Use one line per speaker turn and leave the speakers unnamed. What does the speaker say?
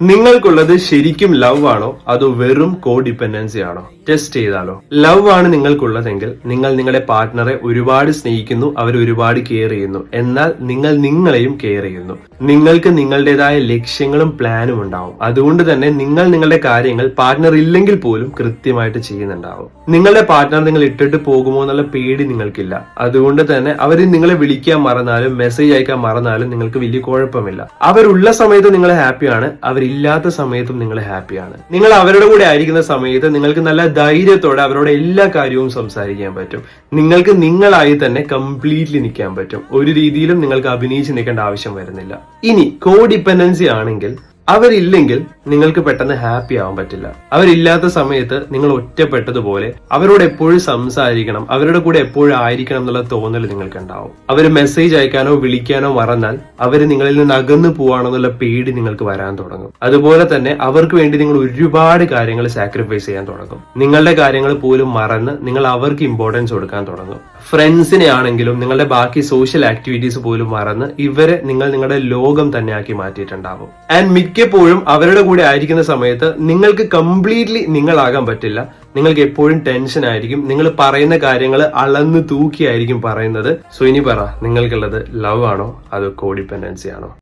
നിങ്ങൾക്കുള്ളത് ശരിക്കും ലവ് ആണോ? അതോ വെറും കോ ഡിപ്പെൻഡൻസി ആണോ? ടെസ്റ്റ് ചെയ്താലോ? ലവ് ആണ് നിങ്ങൾക്കുള്ളതെങ്കിൽ നിങ്ങൾ നിങ്ങളുടെ പാർട്ട്ണറെ ഒരുപാട് സ്നേഹിക്കുന്നു അവർ ഒരുപാട് കെയർ ചെയ്യുന്നു. എന്നാൽ നിങ്ങൾ നിങ്ങളെയും കെയർ ചെയ്യുന്നു. നിങ്ങൾക്ക് നിങ്ങളുടേതായ ലക്ഷ്യങ്ങളും പ്ലാനും ഉണ്ടാവും. അതുകൊണ്ട് തന്നെ നിങ്ങൾ നിങ്ങളുടെ കാര്യങ്ങൾ പാർട്ട്ണർ ഇല്ലെങ്കിൽ പോലും കൃത്യമായിട്ട് ചെയ്യുന്നുണ്ടാവും. നിങ്ങളുടെ പാർട്ട്ണർ നിങ്ങൾ ഇട്ടിട്ട് പോകുമോ എന്നുള്ള പേടി നിങ്ങൾക്കില്ല. അതുകൊണ്ട് തന്നെ അവർ നിങ്ങളെ വിളിക്കാൻ മറന്നാലും മെസ്സേജ് അയക്കാൻ മറന്നാലും നിങ്ങൾക്ക് വലിയ കുഴപ്പമില്ല. അവരുള്ള സമയത്ത് നിങ്ങൾ ഹാപ്പിയാണ് അവരില്ലാത്ത സമയത്തും നിങ്ങൾ ഹാപ്പിയാണ്. നിങ്ങൾ അവരുടെ കൂടെ ആയിരിക്കുന്ന സമയത്ത് നിങ്ങൾക്ക് നല്ല ധൈര്യത്തോടെ അവരോട് എല്ലാ കാര്യവും സംസാരിക്കാൻ പറ്റും. നിങ്ങൾക്ക് നിങ്ങളായി തന്നെ കംപ്ലീറ്റ്ലി നിൽക്കാൻ പറ്റും. ഒരു രീതിയിലും നിങ്ങൾക്ക് അഭിനയിച്ച് നിൽക്കേണ്ട ആവശ്യം വരുന്നില്ല. ഇനി കോഡിപ്പെൻഡൻസി ആണെങ്കിൽ അവരില്ലെങ്കിൽ നിങ്ങൾക്ക് പെട്ടെന്ന് ഹാപ്പി ആവാൻ പറ്റില്ല. അവരില്ലാത്ത സമയത്ത് നിങ്ങൾ ഒറ്റപ്പെട്ടതുപോലെ അവരോട് എപ്പോഴും സംസാരിക്കണം അവരുടെ കൂടെ എപ്പോഴും ആയിരിക്കണം എന്നുള്ള തോന്നൽ നിങ്ങൾക്ക് ഉണ്ടാവും അവർ മെസ്സേജ് അയക്കാനോ വിളിക്കാനോ മറന്നാൽ അവർ നിങ്ങളിൽ നിന്ന് അകന്നു പോവാണെന്നുള്ള പേടി നിങ്ങൾക്ക് വരാൻ തുടങ്ങും. അതുപോലെ തന്നെ അവർക്ക് വേണ്ടി നിങ്ങൾ ഒരുപാട് കാര്യങ്ങൾ സാക്രിഫൈസ് ചെയ്യാൻ തുടങ്ങും. നിങ്ങളുടെ കാര്യങ്ങൾ പോലും മറന്ന് നിങ്ങൾ അവർക്ക് ഇമ്പോർട്ടൻസ് കൊടുക്കാൻ തുടങ്ങും. ഫ്രണ്ട്സിനെ ആണെങ്കിലും നിങ്ങളുടെ ബാക്കി സോഷ്യൽ ആക്ടിവിറ്റീസ് പോലും മറന്ന് ഇവരെ നിങ്ങൾ നിങ്ങളുടെ ലോകം തന്നെയാക്കി മാറ്റിയിട്ടുണ്ടാവും. ആൻഡ് മിക്കപ്പോഴും അവരുടെ കൂടെ ആയിരിക്കുന്ന സമയത്ത് നിങ്ങൾക്ക് കംപ്ലീറ്റ്ലി നിങ്ങളാകാൻ പറ്റില്ല. നിങ്ങൾക്ക് എപ്പോഴും ടെൻഷൻ ആയിരിക്കും. നിങ്ങൾ പറയുന്ന കാര്യങ്ങൾ അളന്ന് തൂക്കിയായിരിക്കും പറയുന്നത്. സോ ഇനി പറ നിങ്ങൾക്കുള്ളത് ലവ് ആണോ? അതോ കോഡിപ്പെൻഡൻസി ആണോ?